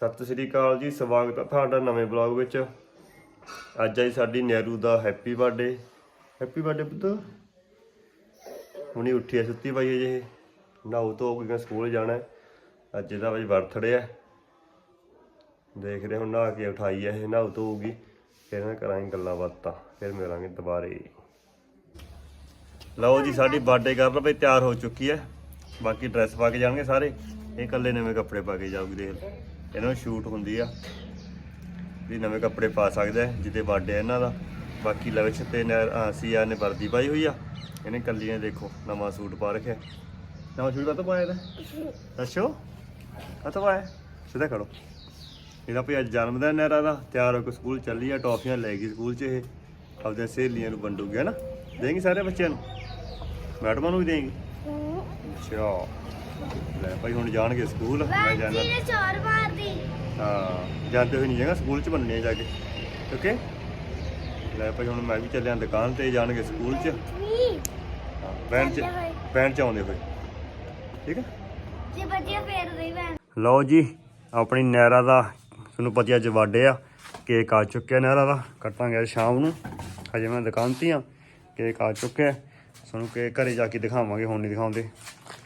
ਸਤਿ ਸ੍ਰੀ ਅਕਾਲ ਜੀ, ਸਵਾਗਤ ਹੈ ਤੁਹਾਡਾ ਨਵੇਂ ਬਲੌਗ ਵਿੱਚ। ਅੱਜ ਆਈ ਸਾਡੀ ਨਹਿਰੂ ਦਾ ਹੈਪੀ ਬਰਥਡੇ। ਹੈਪੀ ਬਰਥਡੇ ਪੁੱਤ। ਹੁਣੀ ਉੱਠੀ ਐ ਸੁੱਤੀ ਪਈ ਹੈ ਜੇ ਨਹਾਉ ਧੋ ਕੇ ਸਕੂਲ ਜਾਣਾ ਅੱਜ ਇਹਦਾ ਬਈ ਬਰਥਡੇ ਹੈ ਦੇਖ ਰਹੇ ਹੁਣ ਨਹਾ ਕੇ ਉਠਾਈ ਹੈ ਇਹ, ਨਹਾਉ ਧੋਊਗੀ ਫਿਰ ਨਾ ਕਰਾਂਗੇ ਗੱਲਾਂ ਬਾਤਾਂ, ਫਿਰ ਮਿਲਾਂਗੇ ਦੁਬਾਰੇ। ਲਓ ਜੀ, ਸਾਡੀ ਬਰਥਡੇ ਕਰਨ ਬਈ ਤਿਆਰ ਹੋ ਚੁੱਕੀ ਹੈ ਬਾਕੀ ਡਰੈਸ ਪਾ ਕੇ ਜਾਣਗੇ ਸਾਰੇ। ਇਹ ਇਕੱਲੇ ਨਵੇਂ ਕੱਪੜੇ ਪਾ ਕੇ ਜਾਊਗੀ, ਦੇਖ ਲਓ। ਇਹਨਾਂ ਨੂੰ ਸ਼ੂਟ ਹੁੰਦੀ ਆ ਵੀ ਨਵੇਂ ਕੱਪੜੇ ਪਾ ਸਕਦਾ ਜਿੱਦੇ ਬਰਥਡੇ ਇਹਨਾਂ ਦਾ। ਬਾਕੀ ਲਵਿਸ਼ ਤੇ ਸੀਆ ਨੇ ਵਰਦੀ ਪਾਈ ਹੋਈ ਆ। ਇਹਨੇ ਕੱਲੀ ਨੇ ਦੇਖੋ ਨਵਾਂ ਸੂਟ ਪਾ ਰੱਖਿਆ। ਨਵਾਂ ਸੂਟ ਕਾ ਪਾਇਆ ਇਹਦਾ? ਦੱਸੋ ਕਾ ਪਾਇਆ? ਸਿੱਧਾ ਖੜੋ ਇਹਦਾ ਭਈ ਅੱਜ ਜਨਮ ਦਿਨ ਹੈ ਦਾ ਤਿਆਰ ਹੋ ਕੇ ਸਕੂਲ ਚੱਲੀ ਆ ਟੌਫੀਆਂ ਲੈ ਗਈ ਸਕੂਲ 'ਚ ਇਹ। ਆਪਦੇ ਸਹੇਲੀਆਂ ਨੂੰ ਵੰਡੂਗੀ ਨਾ? ਦੇਂਗੀ ਸਾਰੇ ਬੱਚਿਆਂ ਨੂੰ? ਮੈਡਮਾਂ ਨੂੰ ਵੀ ਦੇਂਗੀ? ਅੱਛਾ। ਲੈ ਭਾਈ ਹੁਣ ਜਾਣਗੇ ਸਕੂਲ। ਮੈਂ ਜਾਣਾ। ਨੇ ਚੋਰ ਮਾਰਦੀ। ਹਾਂ ਜਾਂਦੇ ਹੋਏ ਨਹੀਂ ਜਾਗਾ ਸਕੂਲ 'ਚ ਬੰਨਣੇ ਜਾ ਕੇ। ਓਕੇ? ਲੈ ਭਾਈ ਹੁਣ ਮੈਂ ਵੀ ਚੱਲਿਆ ਦੁਕਾਨ ਤੇ ਜਾਣਗੇ ਸਕੂਲ 'ਚ। ਹਾਂ ਬੈਂਡ 'ਚ। ਬੈਂਡ ਆਉਂਦੇ ਹੋਏ। ਠੀਕ ਹੈ ਜੇ ਵਧੀਆ ਫੇਰ ਰਹੀ ਭੈਣ। ਲਓ ਜੀ ਆਪਣੀ ਨਹਿਰਾ ਦਾ ਤੁਹਾਨੂੰ ਪਤਾ ਅੱਜ ਬਰਥਡੇ ਆ। ਕੇਕ ਆ ਚੁੱਕਿਆ ਨਹਿਰਾ ਦਾ ਕੱਟਾਂਗੇ ਸ਼ਾਮ ਨੂੰ। ਹਜੇ ਮੈਂ ਦੁਕਾਨ ਤੇ ਆ ਕੇਕ ਆ ਚੁੱਕਿਆ। ਤੁਹਾਨੂੰ ਕੇਕ ਘਰੇ ਜਾ ਕੇ ਦਿਖਾਵਾਂਗੇ ਹੁਣ ਨਹੀਂ ਦਿਖਾਉਂਦੇ।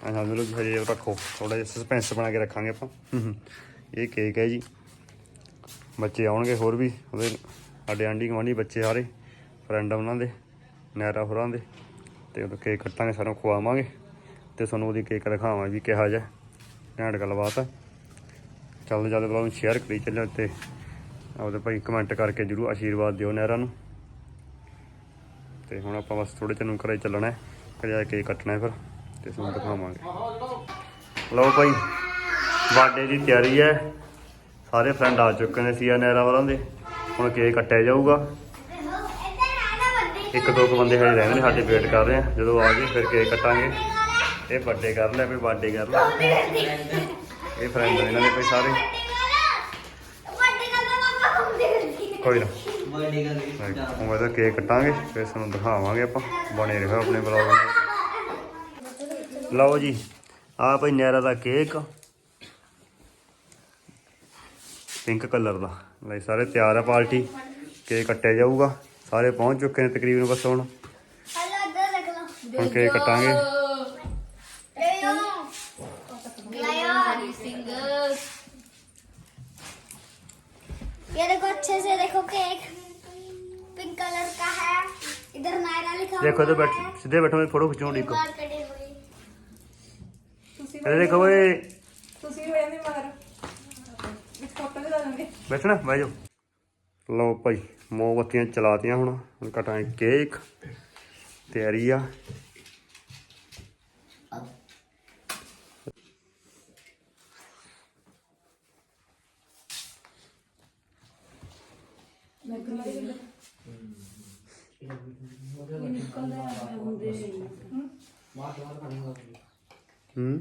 ਆ ਸਮਝ ਲਓ ਹਜੇ ਰੱਖੋ। ਥੋੜਾ ਜਿਹਾ ਸਸਪੈਂਸ ਬਣਾ ਕੇ ਰੱਖਾਂਗੇ ਆਪਾਂ। ਇਹ ਕੇਕ ਹੈ ਜੀ। ਬੱਚੇ ਆਉਣਗੇ ਹੋਰ ਵੀ। ਉਹਦੇ ਸਾਡੇ ਆਂਢੀ ਗੁਆਂਢੀ ਬੱਚੇ ਸਾਰੇ ਫਰੈਂਡ ਉਹਨਾਂ ਦੇ ਨਹਿਰਾ ਹੋਰਾਂ ਦੇ। ਤੇ ਉਹ ਕੇਕ ਕੱਟਾਂਗੇ ਸਾਨੂੰ ਖਵਾਵਾਂਗੇ। ਤੇ ਤੁਹਾਨੂੰ ਉਹਦੀ ਕੇਕ ਦਿਖਾਵਾਂ ਵੀ ਕਿਹਾ ਜਾ। ਘੈਂਟ ਗੱਲਬਾਤ ਹੈ ਚੱਲਦੇ ਚੱਲਦੇ ਬਲੌਗ ਨੂੰ ਸ਼ੇਅਰ ਕਰੀ ਚੱਲਿਓ ਤੇ ਆਪਦੇ ਭਾਈ ਕਮੈਂਟ ਕਰਕੇ ਜਰੂਰ ਆਸ਼ੀਰਵਾਦ ਦਿਓ ਨਹਿਰਾਂ ਨੂੰ। ਤੇ ਹੁਣ ਆਪਾਂ ਬਸ ਥੋੜੇ ਚਿਰ ਨੂੰ ਘਰੇ ਚੱਲਣਾ ਹੈ। ਘਰੇ ਕੇਕ ਕੱਟਣਾ ਹੈ ਫਿਰ। ਤੇ ਤੁਹਾਨੂੰ ਦਿਖਾਵਾਂਗੇ। ਲਓ ਭਾਈ ਬਰਥਡੇ ਦੀ ਤਿਆਰੀ ਹੈ। ਸਾਰੇ ਫਰੈਂਡ ਆ ਚੁੱਕੇ ਨੇ ਸੀਆ ਨਹਿਰਾ ਵਾਲਾਂ ਦੇ। ਹੁਣ ਕੇਕ ਕੱਟਿਆ ਜਾਊਗਾ। ਇੱਕ ਦੋ ਕੁ ਬੰਦੇ ਹਜੇ ਰਹਿੰਦੇ ਨੇ ਸਾਡੇ ਵੇਟ ਕਰ ਰਹੇ ਆ। ਜਦੋਂ ਆ ਗਏ ਫਿਰ ਕੇਕ ਕੱਟਾਂਗੇ। ਇਹ ਬਰਥਡੇ ਕਰ ਲਿਆ ਕੋਈ ਬਰਥਡੇ ਕਰ ਲਿਆ। ਇਹ ਫਰੈਂਡ ਨੇ ਇਹਨਾਂ ਦੇ ਕੋਈ ਸਾਰੇ। ਕੋਈ ਨਾ। ਬਰਥਡੇ ਕਰ ਹੁਣ ਇਹਦਾ ਕੇਕ ਕੱਟਾਂਗੇ ਫਿਰ ਤੁਹਾਨੂੰ ਦਿਖਾਵਾਂਗੇ ਆਪਾਂ। ਬਣੇ ਰਹੋ ਆਪਣੇ ਬਲੌਗ ਨਾਲ ਲਓ ਜੀ ਆ ਭਾਈ ਨੈਰਾ ਦਾ ਕੇਕ ਪਿੰਕ ਕਲਰ ਦਾ ਲੈ ਸਾਰੇ ਤਿਆਰ ਆ ਪਾਰਟੀ ਕੇਕ ਕੱਟਿਆ ਜਾਊਗਾ ਸਾਰੇ ਪਹੁੰਚ ਚੁੱਕੇ ਨੇ ਤਕਰੀਬਨ ਬਸ ਹੁਣ ਹਲੋ ਇੱਧਰ ਦੇਖ ਲਓ ਹੁਣ ਕੇਕ ਕੱਟਾਂਗੇ ਲੈ आयो ये देखो अच्छे से देखो केक पिंक कलर का है इधर नायरा लिखा ਦੇਖੋ ਤੇ हुआ ਬੈਠ है ਸਿੱਧੇ ਬੈਠੋ ਮੈਂ ਫੋਟੋ ਇਹ ਦੇਖੋ ਓਏ ਤੁਸੀਂ ਵੀ ਇਹਦੇ ਮਗਰ ਵਿੱਚ ਫੋਟੋ ਵੀ ਲਾ ਦਾਂਗੇ ਬੈਠਣਾ ਬਹਿ ਜਾਓ। ਲਓ ਭਾਈ ਮੋਮਬੱਤੀਆਂ ਚਲਾਤੀਆਂ ਹੁਣ। ਹੁਣ ਕਟਾਂਗੇ ਕੇਕ। ਤਿਆਰੀ ਆ। ਹੂੰ।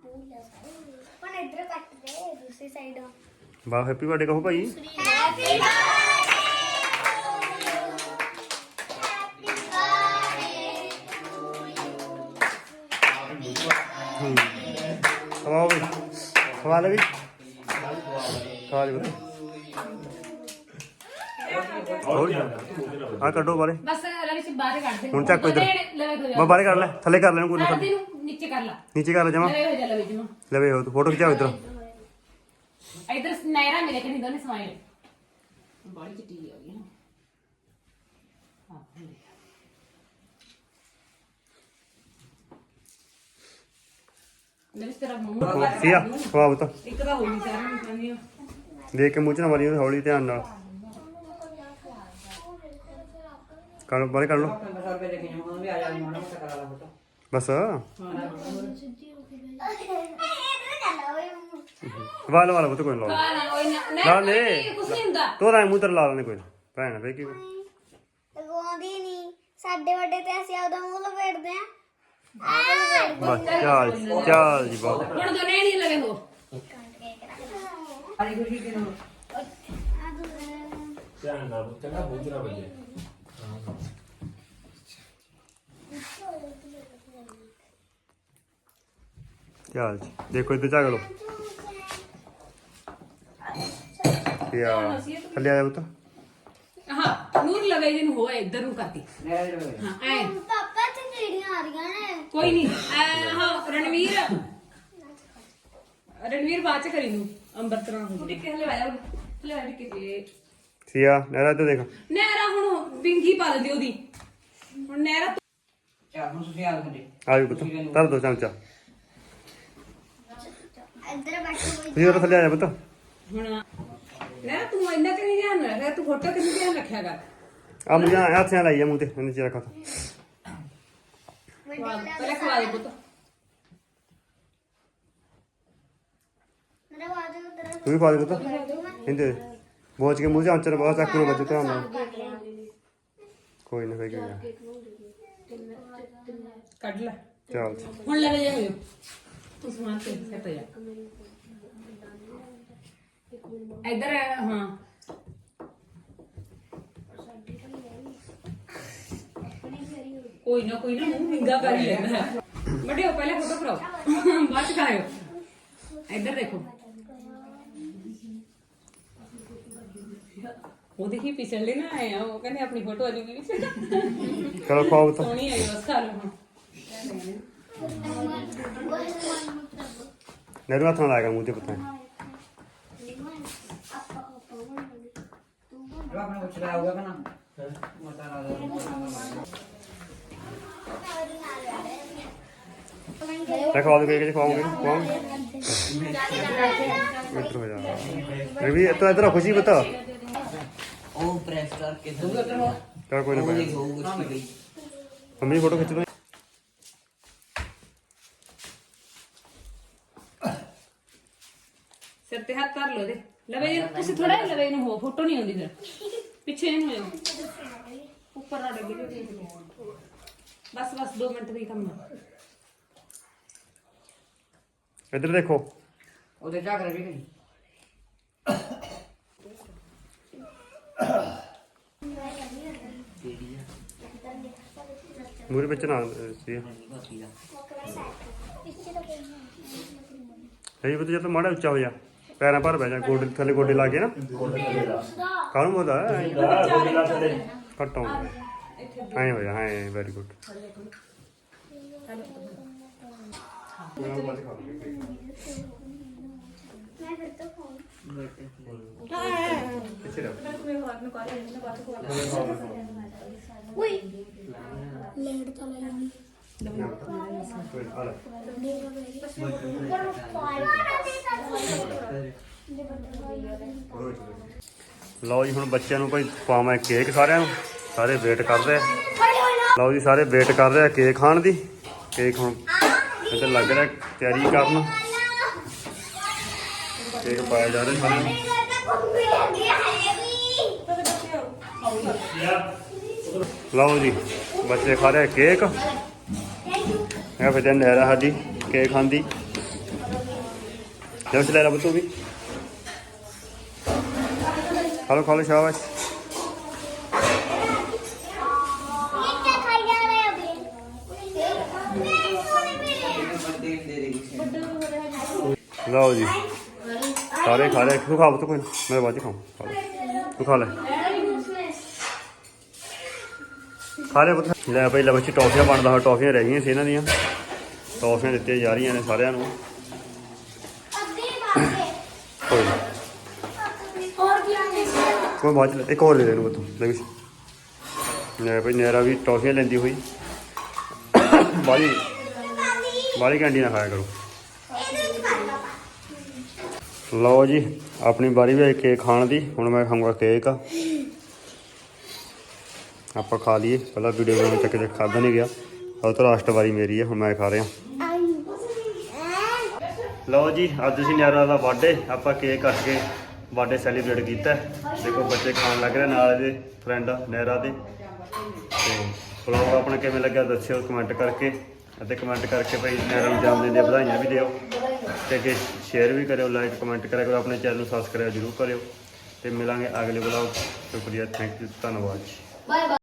वाह हैप्पी बर्थडे कहो भाई। हम्म। हाँ, थले कर लेना मतलब। नीचे कर ला। नीचे कर ला जमा। ले तो फ़ोटो खिंचा इधर। इधर നൈറാൻ വിലക്ക് നിന്നോണ്ട് സമയം പഠിച്ചിട്ട് ਸੀਆ ਖਵਾ ਬਤਾ ਇੱਕ ਤਾਂ ਹੋਲੀ ਸਾਰਾ ਨਿਕਲਣੀ ਆ। ਦੇਖ ਕੇ ਮੂੰਹ ਚ ਨਾ ਮਾਰੀ ਹੌਲੀ ਧਿਆਨ ਨਾਲ। ਕਰ ਬਾਰੇ ਕਰ ਲੋ ਬਸ। वो ਵਾਲ ਵਾਲ ਪੁੱਤ ਕੋਈ ਨੀ ਲਾ ਨਾ ਨਾ ਲਾ ਨਹੀਂ ਲੈ। ਕੁਝ ਨਹੀਂ ਹੁੰਦਾ। ਤੋ ਰਾਂ ਮੂੰਹ ਤੇ ਲਾ ਲੈਣੇ ਕੋਈ ਨਾ। ਭੈਣ ਫੇ ਕੀ। ਲਗਾਉਂਦੀ ਨਹੀਂ ਸਾਡੇ ਵੱਡੇ ਤੇ ਅਸੀਂ ਆਪਦਾ ਮੂੰਹ ਲਪੇਟਦੇ ਆ। ਆ! ਬਸ ਚੱਲ ਚੱਲ ਜੀ ਬਾਬਾ ਹੁਣ ਦੋ ਨਹੀਂ ਲਗੇ ਹੋ ਸਾਰੀ ਖੁਸ਼ੀ ਕਿਨੂੰ ਧਿਆਨ ਨਾਲ ਪੁੱਤ ਚੰਗਾ ਬੁੱਝ ਨਾ ਵੱਜੇ ਚੱਲ ਜੀ ਦੇਖੋ ਇੱਧਰ ਝਾਕ ਲੋ ਯਾ ਥੱਲੇ ਆ ਜਾ ਪੁੱਤ। ਹਾਂ ਨੂਰ ਲਵੇ ਜੀ ਨੂੰ ਹੋਏ ਇੱਧਰ ਨੂੰ ਕਰਤੀ ਲੈ ਲੈ ਲੈ ਹਾਂ ਐ। ਪਾਪਾ ਤੇ ਕੀੜੀਆਂ ਆ ਰਹੀਆਂ ਨੇ। ਕੋਈ ਨਹੀਂ ਐ ਹਾਂ ਰਣਵੀਰ। ਰਣਵੀਰ ਬਾਅਦ ਚ ਕਰੀ ਨੂੰ ਅੰਬਰ ਤਰ੍ਹਾਂ ਹੋ ਗਈ ਕਿ ਹਲੇ ਆਇਆ ਹਲੇ ਆਇਆ ਸੀਆ ਨਹਿਰਾ ਤੇ ਦੇਖ। ਨਹਿਰਾ ਹੁਣ ਬਿੰਗੀ ਪਾ ਦਿੰਦੀ ਉਹਦੀ। ਹੁਣ ਨਹਿਰਾ ਚੱਲ ਹੁਣ ਤੁਸੀਂ ਆ ਲਓ ਆ ਵੀ ਪੁੱਤ ਧਰ ਦੋ ਚਮਚਾ। ਇੱਧਰ ਬੈਠੋ। ਕੋਈ ਤੁਸੀਂ ਉਹ ਥੱਲੇ ਆ ਜਾ ਪੁੱਤ। ਹੁਣ ਨਹਿਰਾ ਤੂੰ ਇੰਨਾ ਕਿ ਨਹੀਂ ਧਿਆਨ ਰੱਖਿਆ ਤੂੰ ਫੋਟੋ ਕਿੰਨੀ ਧਿਆਨ ਰੱਖਿਆ ਕਰ ਆ ਮੁਝੇ ਹੱਥਾਂ ਲਾਈ ਆ ਮੂੰਹ ਤੇ ਇਹਨੇ ਚਿਰ ਖਾ ਪਹਿਲਾਂ ਖਵਾ ਦੇ ਪੁੱਤ। ਮੇਰਾ ਬਾਜੂ ਉਧਰ ਤੂੰ ਵੀ ਪਾ ਦੇ ਪੁੱਤ। ਇੰਦੇ ਬੋਝ ਕੇ ਮੂੰਹ ਚ ਆਂਚਰ ਬਾਹਰ ਚੱਕ ਨੂੰ ਬੱਜੇ ਧਿਆਨ ਨਾਲ। ਕੋਈ ਨਾ ਫੇਰ ਕੀ ਹੋਇਆ। ਕੱਢ ਲੈ। ਚੱਲ। ਹੁਣ ਲੈ ਜਾ ਹੋਇਓ ਤੂੰ ਸਮਾਨ ਤੇ ਸੈਟ ਜਾ ਇੱਧਰ ਆ, ਹਾਂ ਕੋਈ ਨਾ ਕੋਈ ਨਾ ਮੂੰਹ ਵਿੰਗਾ ਕਰ ਹੀ ਲੈਂਦਾ ਹੈ ਵੱਡਿਓ ਪਹਿਲੇ ਫੋਟੋ ਕਰਾਓ ਬਾਅਦ ਚ ਖਾਇਓ ਇੱਧਰ ਦੇਖੋ ਉਹ ਦੇਖੀ ਪਿਛਲੇ ਨਾ ਆਏ ਆ ਉਹ ਕਹਿੰਦੇ ਆਪਣੀ ਫੋਟੋ ਆ ਜੂਗੀ ਵਿੱਚ ਚਲੋ ਖਾਓ ਪੁੱਤ ਸੋਹਣੀ ਆਈ ਬਸ ਖਾ ਲਓ ਹੁਣ ਨਹਿਰੂ ਹੱਥ ਨਾਲ ਲਾਏਗਾ ਮੂੰਹ ਤੇ ਪੁੱਤ ਆਪਣਾ ਕੁਛ ਲੈ ਆਊਗਾ ਕਿ ਨਾ? ਮਤਾ ਲਾ ਦੇ ਲੈ ਖਵਾ ਦੇ ਕੇ ਖਵਾਉਂਗੇ? ਖਵਾਉਂਗੇ ਇੱਧਰ ਹੋ ਜਾ। ਰਵੀ ਤੂੰ ਇੱਧਰ ਖੁਸ਼ੀ ਬਤਾ ਉਹ ਪ੍ਰੈਸ ਕਰਕੇ ਦੂਗਾ ਉੱਧਰ ਹੋ ਚਲ ਕੋਈ ਨਾ ਕੋਈ ਗਈ ਮੰਮੀ ਫੋਟੋ ਖਿੱਚ ਦੋ ਸਿਰ ਤੇ ਹੱਥ ਧਰ ਲਓ ਦੇ ਲਵੇ ਜੀ ਤੁਸੀਂ ਥੋੜਾ ਲਵੇ ਨੂੰ ਹੋ ਫੋਟੋ ਨਹੀਂ ਆਉਂਦੀ ਫਿਰ। ਪਿੱਛੇ ਨੂੰ ਹੋ ਜਾਓ ਉੱਪਰ ਨਾ ਡੱਗੇ ਬਸ ਬਸ 2 ਮਿੰਟ ਦਾ ਕੰਮ ਇੱਧਰ ਦੇਖੋ। ਉਹਦੇ ਝਾਕ ਰਹੀ ਕਿ ਮੂਰੇ ਵਿੱਚ ਨਾ ਸੀ। ਇਹ ਬਤਾ ਜਦ ਮਾੜਾ ਉੱਚਾ ਹੋ ਜਾ। ਪੈਰਾਂ ਪਰ ਬਹਿ ਜਾ ਗੋਡੇ ਥੱਲੇ ਗੋਡੇ ਲਾ ਕੇ ਨਾ। ਕਾਹਨੂੰ ਬੋਦਾ ਕੱਟਾਂ ਐਂ ਹੋ ਜਾ ਐਂ ਵੈਰੀ ਗੁੱਡ ਮੈਂ ਫਿਰ ਤੋਂ ਫੋਨ ਪਿੱਛੇ ਰਹਿ ਉਈ ਲੇਟ ਤਾਂ ਲੈ ਜਾਂਦੀ ਕੋਈ ਆ ਲੈ ਪਰ ਪਾਇਆ ਲਓ ਜੀ, ਹੁਣ ਬੱਚਿਆਂ ਨੂੰ ਭਾਈ ਪਾਵਾਂ ਕੇਕ ਸਾਰਿਆਂ ਨੂੰ। ਸਾਰੇ ਵੇਟ ਕਰਦੇ ਆ। ਲਓ ਜੀ, ਸਾਰੇ ਵੇਟ ਕਰ ਰਹੇ ਆ ਕੇਕ ਖਾਣ ਦੀ। ਕੇਕ ਹੁਣ ਇੱਧਰ ਲੱਗ ਰਿਹਾ ਤਿਆਰੀ ਕਰਨ। ਕੇਕ ਪਾਇਆ ਜਾ ਰਿਹਾ ਸਾਰਿਆਂ ਨੂੰ। ਲਓ ਜੀ, ਬੱਚੇ ਖਾ ਰਹੇ ਆ ਕੇਕ ਇਹ ਫਿਰ ਨਹਿਰਾ ਸਾਡੀ ਕੇਕ ਖਾਂਦੀ ਜਸ ਲੈ ਲਾ ਬਤੂ ਵੀ। ਦੇ ਦੇ ਕਿਸੇ ਲਓ ਜੀ ਸਾਰੇ ਖਾ ਲੈ ਤੂੰ ਖਾ ਬਤੂ ਕੋਈ ਮੈਂ ਬਾਅਦ ਖਾਉਂ ਖਾ ਲੈ। ਤੂੰ ਖਾ ਲੈ ਖਾ ਲੈ ਬਤੂ ਲੈ ਭਾਈ ਲੈ ਬੱਚੀ ਟੌਫੀਆਂ ਬਣਦਾ ਹੋਇਆ ਟੌਫੀਆਂ ਰਹਿ ਗਈਆਂ ਸੀ ਇਹਨਾਂ ਦੀਆਂ ਟੌਫੀਆਂ ਦਿੱਤੀਆਂ ਜਾ ਰਹੀਆਂ ਨੇ ਸਾਰਿਆਂ ਨੂੰ ਕੋਈ ਕੋਈ ਬਾਅਦ ਚ ਲੈ- ਇੱਕ ਹੋਰ ਦੇ ਦੇ ਨੂੰ ਬਤੂ ਲੈ ਵੀ ਲੈ ਭਾਈ ਨੇਰਾ ਵੀ ਟੌਫੀਆਂ ਲੈਂਦੀ ਹੋਈ। ਬਾਲੀ ਬਾਲੀ ਕੈਂਡੀ ਨਾ ਖਾਇਆ ਕਰੋ। ਲਓ ਜੀ, ਆਪਣੀ ਵਾਰੀ ਵੀ ਆਈ ਕੇਕ ਖਾਣ ਦੀ, ਹੁਣ ਮੈਂ ਖਾਊਂਗਾ ਕੇਕ। ਆਪਾਂ ਖਾ ਲਈਏ, ਪਹਿਲਾਂ ਵੀਡੀਓ ਬਣਾਉਣ ਚੱਕ ਚੱਕ ਖਾਧਾ ਨਹੀਂ ਗਿਆ। ਉਹ ਤੋਂ ਲਾਸਟ ਵਾਰੀ ਮੇਰੀ ਹੈ ਹੁਣ ਮੈਂ ਖਾ ਰਿਹਾ। ਲਓ ਜੀ, ਅੱਜ ਅਸੀਂ ਨਿਆਰਾ ਦਾ ਬਰਥਡੇ ਆਪਾਂ ਕੇਕ ਕੱਟ ਕੇ ਬਰਥਡੇ ਸੈਲੀਬ੍ਰੇਟ ਕੀਤਾ। ਹੈ। ਦੇਖੋ ਬੱਚੇ ਖਾਣ ਲੱਗ ਰਹੇ ਨਾਲ ਇਹਦੇ ਫਰੈਂਡ ਨਹਿਰਾ ਦੇ। ਤੇ ਵਲੌਗ ਆਪਣਾ ਕਿਵੇਂ ਲੱਗਿਆ ਦੱਸਿਓ ਕਮੈਂਟ ਕਰਕੇ। ਅਤੇ ਕਮੈਂਟ ਕਰਕੇ ਭਾਈ ਨਹਿਰਾ ਨੂੰ ਜਨਮ ਦਿਨ ਦੀਆਂ ਵਧਾਈਆਂ ਵੀ ਦਿਓ। ਤੇ ਅੱਗੇ ਸ਼ੇਅਰ ਵੀ ਕਰਿਓ ਲਾਈਕ ਕਮੈਂਟ ਕਰਿਆ ਕਰੋ, ਆਪਣੇ ਚੈਨਲ ਨੂੰ ਸਬਸਕ੍ਰਾਈਬ ਜ਼ਰੂਰ ਕਰਿਓ। ਤੇ ਮਿਲਾਂਗੇ ਅਗਲੇ ਵਲੌਗ ਸ਼ੁਕਰੀਆ ਥੈਂਕ ਯੂ ਧੰਨਵਾਦ ਜੀ। Bye bye